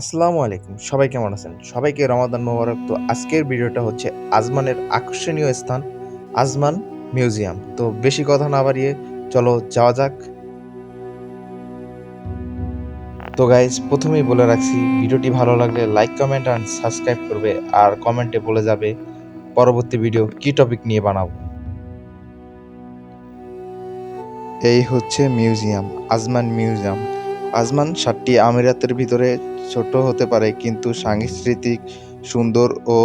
আসসালামু আলাইকুম। সবাই কেমন আছেন? সবাইকে রমাদান মোবারক। তো আজকের ভিডিওটা হচ্ছে আজমানের আকর্ষণীয় স্থান, আজমান মিউজিয়াম। তো বেশি কথা না বাড়িয়ে চলো যাওয়া যাক। তো গাইজ প্রথমেই বলে রাখছি, ভিডিওটি ভালো লাগলে লাইক কমেন্ট অ্যান্ড সাবস্ক্রাইব করবে আর কমেন্টে বলে যাবে পরবর্তী ভিডিও কি টপিক নিয়ে বানাবো। এই হচ্ছে মিউজিয়াম, আজমান মিউজিয়াম। আজমান সাতটি আমিরাতের ভিতরে ছোট হতে পারে, কিন্তু সাংস্কৃতিক, সুন্দর ও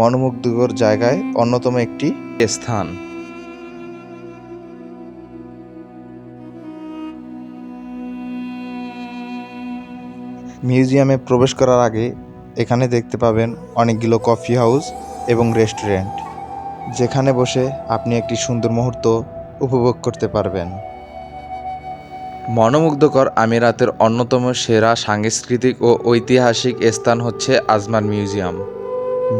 মনোমুগ্ধকর জায়গায় অন্যতম একটি স্থান। মিউজিয়ামে প্রবেশ করার আগে এখানে দেখতে পাবেন অনেকগুলো কফি হাউস এবং রেস্টুরেন্ট, যেখানে বসে আপনি একটি সুন্দর মুহূর্ত উপভোগ করতে পারবেন। মনোমুগ্ধকর আমিরাতের অন্যতম সেরা সাংস্কৃতিক ও ঐতিহাসিক স্থান হচ্ছে আজমান মিউজিয়াম।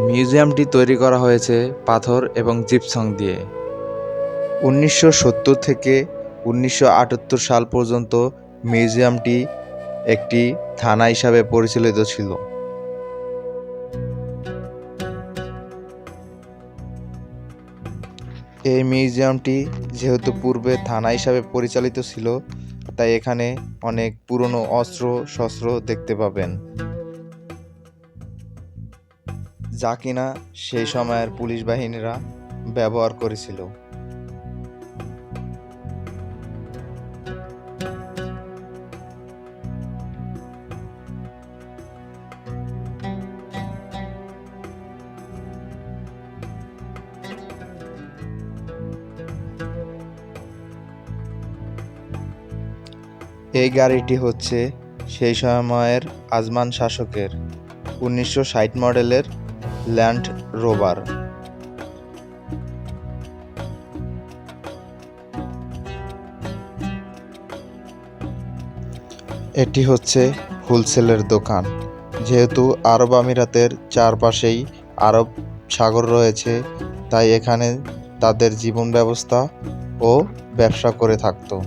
মিউজিয়ামটি তৈরি করা হয়েছে পাথর এবং জিপসং দিয়ে। উনিশশো সত্তর থেকে উনিশশো আটাত্তর সাল পর্যন্ত মিউজিয়ামটি একটি থানা হিসাবে পরিচালিত ছিল। এই মিউজিয়ামটি যেহেতু পূর্বে থানা হিসাবে পরিচালিত ছিল তাই এখানে অনেক পুরনো অস্ত্র শস্ত্র দেখতে পাবেন। যা কিনা সেই সময়ের পুলিশ বাহিনীরা ব্যবহার করেছিল। এই গাড়িটি হচ্ছে সেই সময়ের আজমান শাসকের উনিশশো ষাট মডেলের ল্যান্ড রোভার। এটি হচ্ছে হোলসেলের দোকান। যেহেতু আরব আমিরাতের চারপাশেই আরব সাগর রয়েছে, তাই এখানে তাদের জীবন ব্যবস্থা ও ব্যবসা করে থাকতো।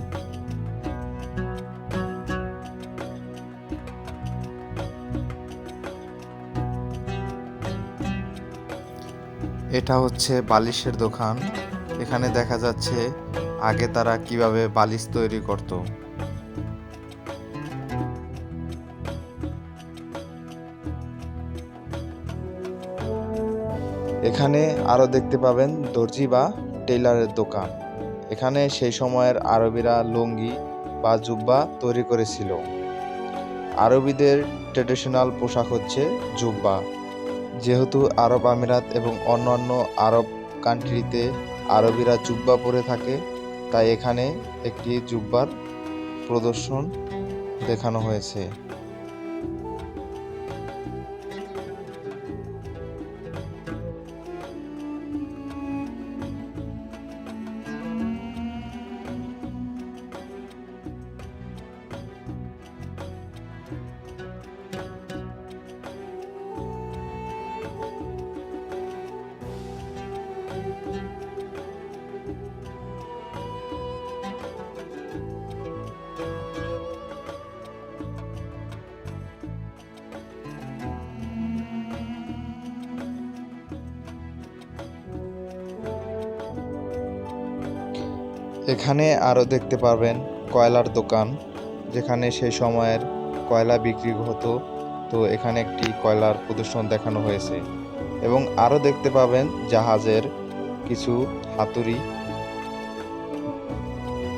এটা হচ্ছে বালিশের দোকান। এখানে দেখা যাচ্ছে আগে তারা কীভাবে বালিশ তৈরি করত। এখানে আরও দেখতে পাবেন দর্জি বা টেইলারের দোকান। এখানে সেই সময়ের আরবিরা লুঙ্গি বা জুব্বা তৈরি করেছিল। আরবিদের ট্রেডিশনাল পোশাক হচ্ছে জুব্বা। যেহেতু আরব আমিরাত এবং অন্যান্য আরব কান্ট্রিতে আরবিরা জুব্বা পরে থাকে, তাই এখানে একটি জুব্বার প্রদর্শন দেখানো হয়েছে। এখানে আরও দেখতে পাবেন কয়লার দোকান, যেখানে সেই সময়ের কয়লা বিক্রি হতো। তো এখানে একটি কয়লার প্রদর্শন দেখানো হয়েছে। এবং আরও দেখতে পাবেন জাহাজের কিছু হাতুড়ি।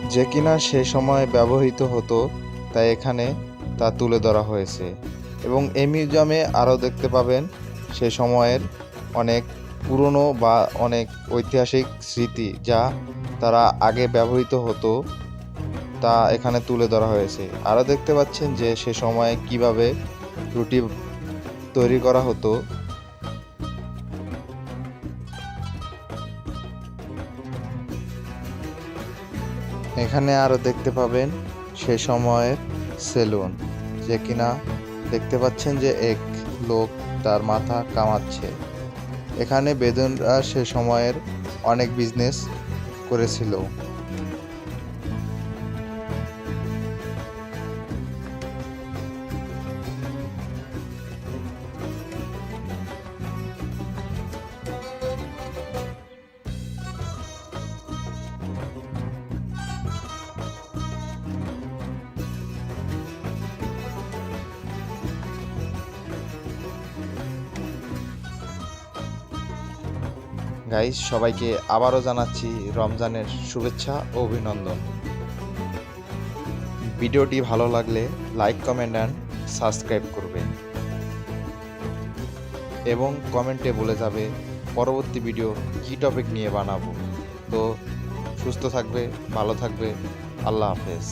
যে কিনা সে সময় ব্যবহৃত হতো, তাই এখানে তা তুলে ধরা হয়েছে। এবং এই মিউজিয়ামে আরও দেখতে পাবেন সে সময়ের অনেক পুরনো বা অনেক ঐতিহাসিক স্মৃতি, যা তারা আগে ব্যবহৃত হতো, তা এখানে তুলে ধরা হয়েছে। আরও দেখতে পাচ্ছেন যে সে সময় কীভাবে রুটি তৈরি করা হতো। এখানে আরও দেখতে পাবেন সে সময়ের সেলুন, যে কিনা দেখতে পাচ্ছেন যে এক লোক তার মাথা কামাচ্ছে। এখানে বেদনরা সে সময়ের অনেক বিজনেস করেছিল। গাইস সবাইকে আবারও জানাচ্ছি রমজানের শুভেচ্ছা ও অভিনন্দন। ভিডিওটি ভালো লাগলে লাইক, কমেন্ট অ্যান্ড সাবস্ক্রাইব করবে। এবং কমেন্টে বলে যাবে, পরবর্তী ভিডিও কী টপিক নিয়ে বানাবো। তো সুস্থ থাকবে, ভালো থাকবে, আল্লাহ হাফেজ।